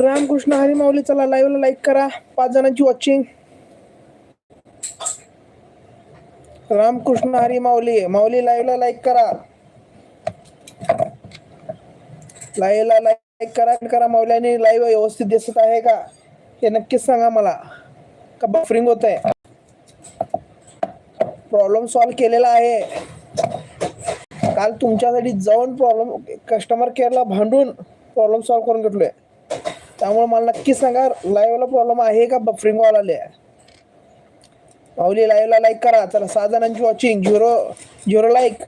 रामकृष्ण हरी माऊली चला लाईव्हला लाईक करा. पाच जणांची वॉचिंग रामकृष्ण हरी माऊली माऊली लाईव्हला लाईक करा. लाईव्हला लाईक करा करा. माऊली आणि लाईव्ह व्यवस्थित दिसत आहे का? हे नक्कीच सांगा मला. का बफरिंग होत आहे प्रॉब्लेम सॉल्व्ह केलेला आहे. काल तुमच्यासाठी जाऊन प्रॉब्लेम कस्टमर केअरला भांडून प्रॉब्लेम सॉल्व्ह करून घेतलोय. त्यामुळे मला नक्की सांगा लाईव्हला प्रॉब्लेम आहे का? बफरिंग वाला आले माऊली लाईव्हला लाईक करा. चला सहा जणांची वॉचिंग झिरो झिरो लाईक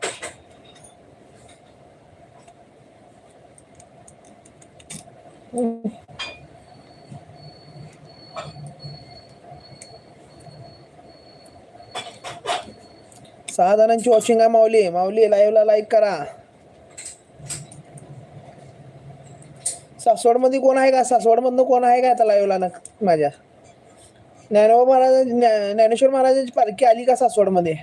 सहा जणांची वॉचिंग आहे माऊली. माऊली लाईव्हला लाईक करा. सासवडमध्ये कोण आहे का? सासवड मधनं कोण आहे का आता लाईव्हला ना? माझ्या? ज्ञानोबा महाराज ज्ञानेश्वर महाराजांची पालखी आली का सासवडमध्ये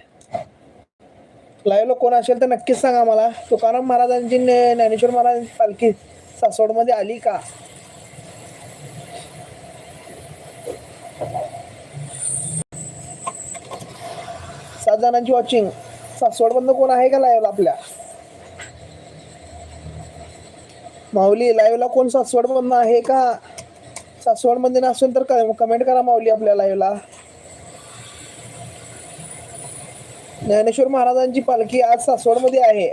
लाईव्हला कोण असेल तर नक्कीच सांगा मला. तुकाराम महाराजांची ज्ञानेश्वर महाराजांची पालखी सासवडमध्ये आली का? सात जणांची वॉचिंग सासवड मधनं कोण आहे का लाईव्हला आपल्या? माऊली लाईव्हला कोण सासवड मधनं आहे का? सासवडमध्ये नसेल तर कमेंट करा माऊली आपल्या लाईव्हला ज्ञानेश्वर महाराजांची पालखी आज सासवडमध्ये आहे.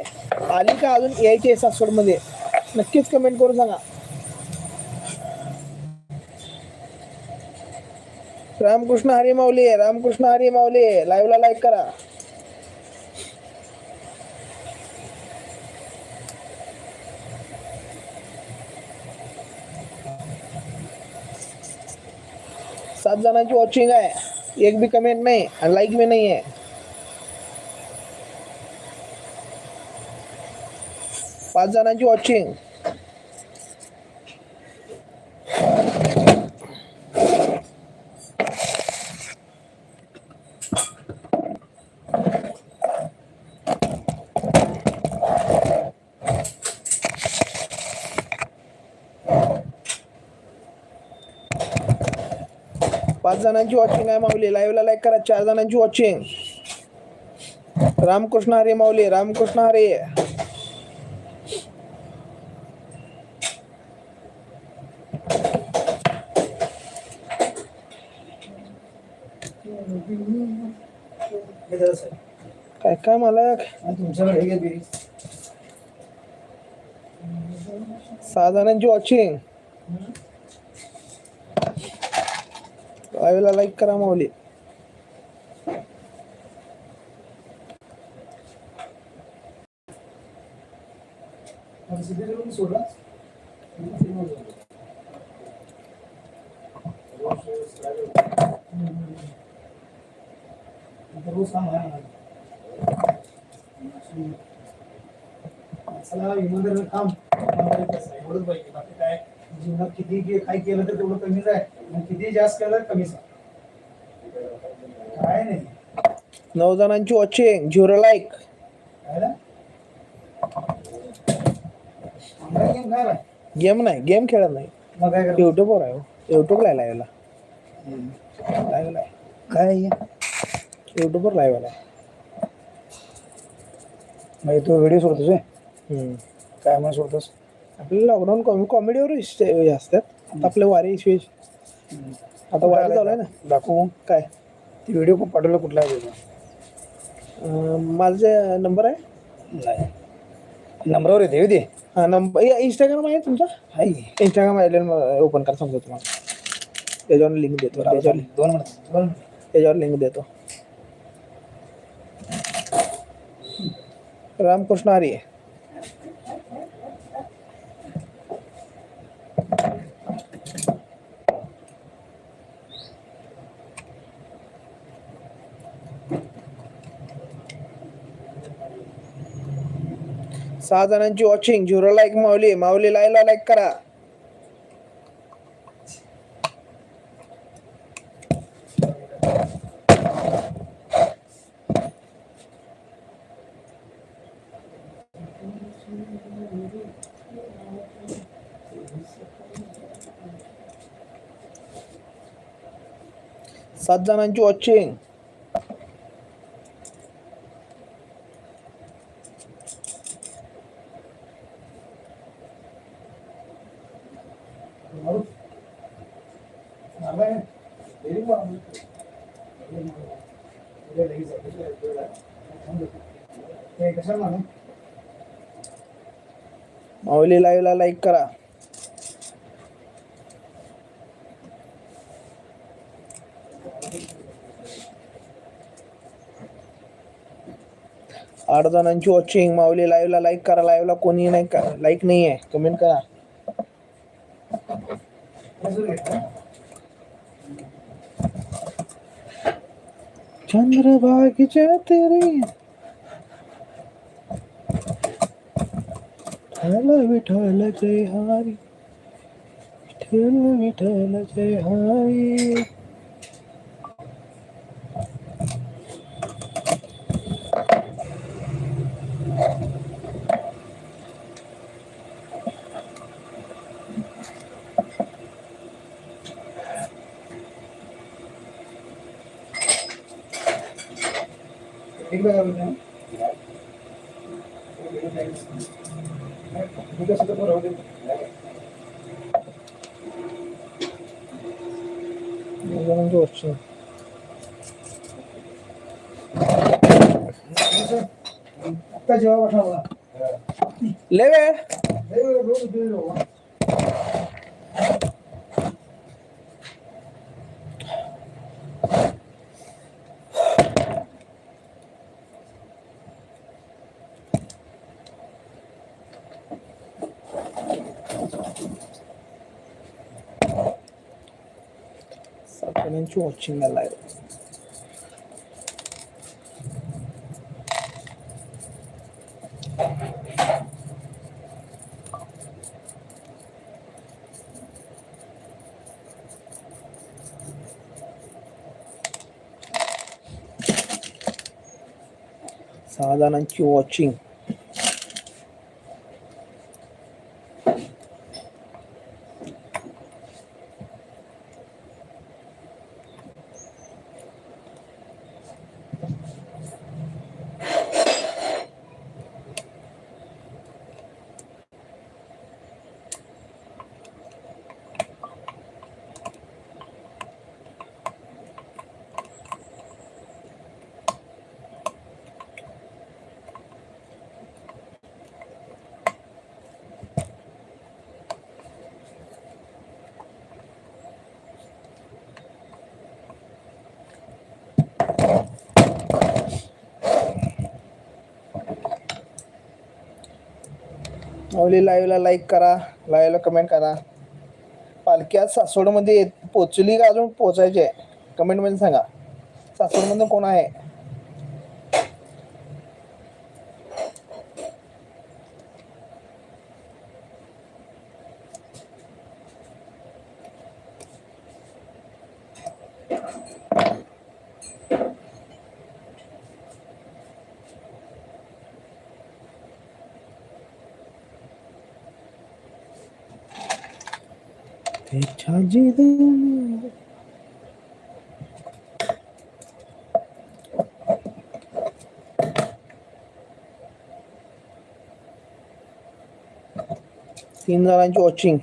आली का अजून? यायची आहे सासवडमध्ये नक्कीच कमेंट करून सांगा. रामकृष्ण हरी माऊली रामकृष्ण हरी माऊली लाईव्हला लाईक करा. सात जणांची वॉचिंग आहे. एक बी कमेंट नाही आणि लाईक बी नाही आहे. पाच जणांची वॉचिंग पाच जणांची वॉचिंग आहे माऊली. लाईव्हला लाईक करा, चार जणांची वॉचिंग रामकृष्ण हरे माऊली, रामकृष्ण हरे. काय काय मला सहा जणांची वॉचिंग लाईव्हला लाईक करा माऊली. काम एवढंच पाहिजे. बाकी काय? जीवनात किती काय केलं तर तेवढं कमीच आहे. किती जास्त केलं? आहे काय नाही. नऊ जणांची वॉचिंग झिरो लाईक गेम काय आहे? गेम नाही गेम खेळत नाही. मग काय युट्यूबवर आहे आहे लाईव्हला लाईव्हला आहे. काय आहे? युट्यूबवर लाईव्ह आहे. म्हणजे तू व्हिडिओ सोडतोस? हम्म. काय म्हणून सोडतोस? आपले लॉकडाऊन कॉमेडी कॉमेडीवर असतात आपले वारी विशेष. आता वारी चालू आहे ना दाखवू. काय? ती व्हिडिओ पाठवला कुठला आहे माझा नंबर आहे? नाही. नंबरवर येते ते. हा नंबर इंस्टाग्राम आहे तुमचा? हाय इंस्टाग्राम आहे ओपन करा समजा तुम्हाला. त्याच्यावर लिंक देतो. त्याच्यावर दोन मिनिट त्याच्यावर लिंक देतो. रामकृष्ण हरी सहा जणांची watching zero like Mauli Mauli लाईला like करा. सात जणांची वॉचिंग माऊली लाईव्हला लाईक करा. आठ जणांची वॉचिंग माऊली लाईव्हला लाईक करा. लाईव्हला कोणी नाही लाईक नाही आहे कमेंट करा. चंद्रभागीच्या तेरी. विठ्ठल विठ्ठल जय हरी. विठ्ठल विठ्ठल जय हरी एक बघा बरं. मी कसं तर बरं होते. नऊ जणांची वॉचिंग आत्ता जेव्हा वाटा मला लय वेळ लय वेळ रोज उठलेलो बाबा. सात जणांची वॉचिंग माऊली लाईव्हला लाईक करा लाईव्हला कमेंट करा. पालखी आज सासवडमध्ये येत पोचली का अजून पोचायची आहे? कमेंटमध्ये सांगा. सासवडमध्ये कोण आहे? त्याच्या जिद्दीने तीन जणांची वॉचिंग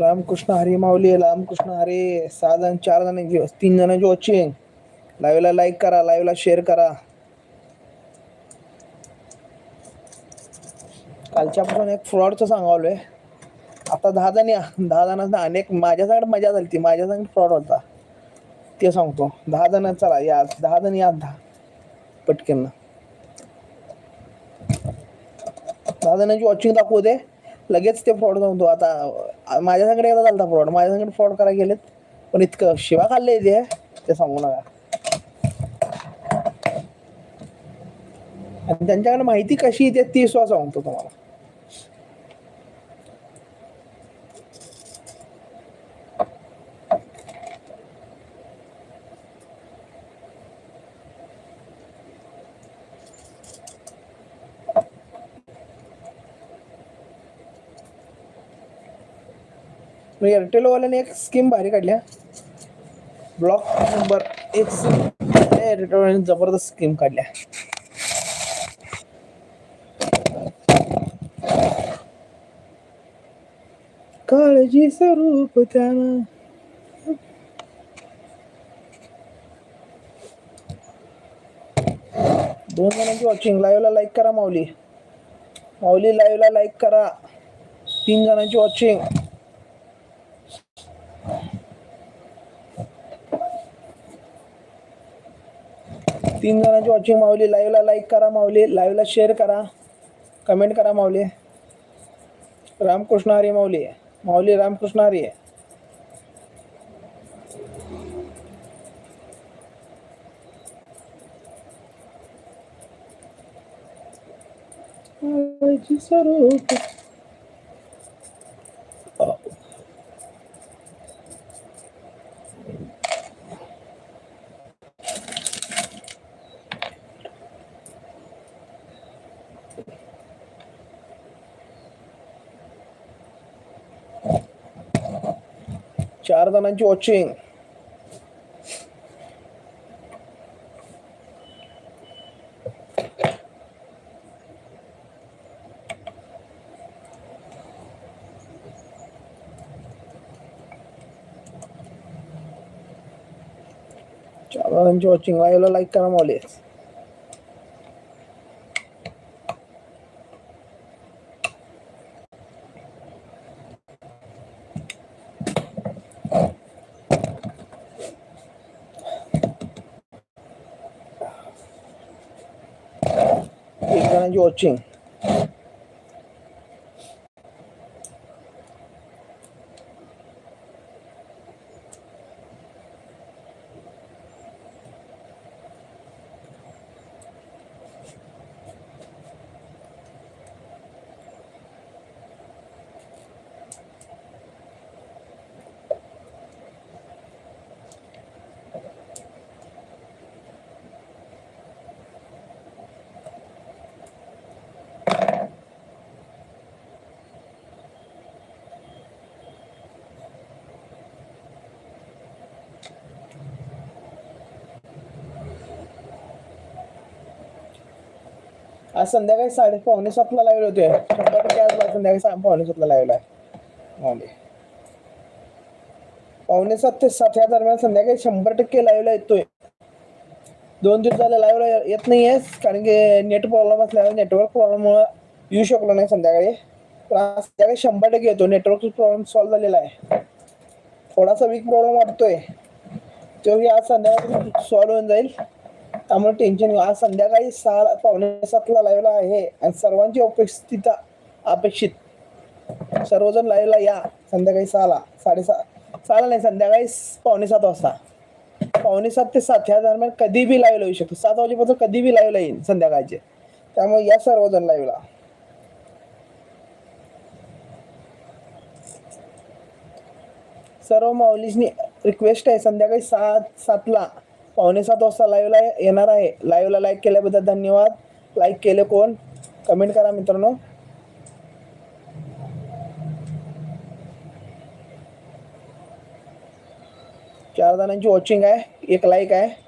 रामकृष्ण हरी माऊली रामकृष्ण हरे सहा जण चार जणांची तीन जणांची वॉचिंग लाईव्हला लाईक करा लाईव्हला शेअर करा. कालच्यापासून एक फ्रॉडचं सांगावलोय आता दहा जणी दहा जणांना अनेक माझ्यासाठी मजा झाली ती माझ्यासाठी फ्रॉड होता. ते सांगतो. दहा जण चला या. दहा जण या दहा पटकन. दहा जणांची वॉचिंग दाखवू दे. लगेच ते फ्रॉड सांगतो आता माझ्या संगडे एकदा झालता फ्रॉड माझ्या फ्रॉड करायला गेलेत. पण इतकं शिवा खाल्ले ते ते सांगू नका. आणि त्यांच्याकडे माहिती कशी येते ती सुद्धा सांगतो तुम्हाला. मी एअरटेलवाल्याने एक स्कीम भारी काढल्या ब्लॉक नंबर एक एअरटेलवाल्याने जबरदस्त स्कीम काढल्या काळजी स्वरूप त्यानं. दोन जणांची वॉचिंग लाईव्हला लाईक करा माऊली. माऊली लाईव्हला लाईक करा. तीन जणांची वॉचिंग तीन जणांची वॉचिंग माऊली. लाईव्हला लाईक करा माऊली. लाईव्हला शेअर करा. कमेंट करा माऊली. रामकृष्ण हरी माऊली. माऊली रामकृष्ण हरी. स्वरूप चार जणांची वॉचिंग चार जणांची वॉचिंग लाईव्हला लाईक करा मौली एक जणांची वॉचिंग आज संध्याकाळी साडे पावणे सातला लाईव्ह होते शंभर टक्के आज संध्याकाळी सा- पावणे सातला लाईव्ह आहे. माऊली. पावणे सात ते सात या दरम्यान संध्याकाळी शंभर टक्के लाईव्हला येतोय. दोन दिवस झाले लाईव्हला येत नाही आहे कारण की नेट प्रॉब्लेम असल्यामुळे नेटवर्क प्रॉब्लेममुळे येऊ शकलो नाही संध्याकाळी. पण आज संध्याकाळी शंभर टक्के येतो नेटवर्क प्रॉब्लेम सॉल्व्ह झालेला आहे. थोडासा वीक प्रॉब्लेम वाटतोय. तोही आज संध्याकाळी सॉल्व्ह होऊन जाईल. त्यामुळे टेन्शन आज संध्याकाळी सहा पावणे सातला लाईव्हला आहे आणि सर्वांची उपस्थित अपेक्षित. सर्वजण लाईव्हला या संध्याकाळी सहाला. साडेसहा सहाला नाही संध्याकाळी पावणे सात वाजता. पावणे सात ते सात ह्या दरम्यान कधी बी लाईव्ह येऊ शकतो. सात वाजेपासून कधी बी लाईव्हला येईल संध्याकाळचे. त्यामुळे या सर्वजण लाईव्हला सर्व माऊलीजनी रिक्वेस्ट आहे संध्याकाळी सात सातला. पावणे सात वाजता लाईव्हला येणार आहे. लाईव्हला लाईक केल्याबद्दल धन्यवाद. लाईक केले कोण? कमेंट करा मित्रांनो. चार जणांची वॉचिंग आहे. एक लाईक आहे.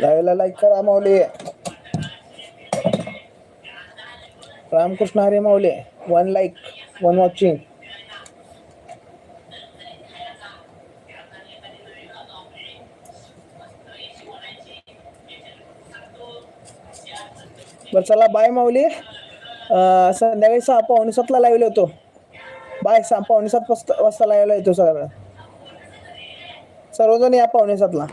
लाईव्हला लाईक करा Mauli. Ramkrishna Hare Mauli one like one watching बरं चला बाय माऊली. संध्याकाळी सहा पावणे सातला लाईव्हला होतो बाय सहा पावणे सात वाजता वाजता लावला येतो सगळं सर्वजण या पावणे सातला.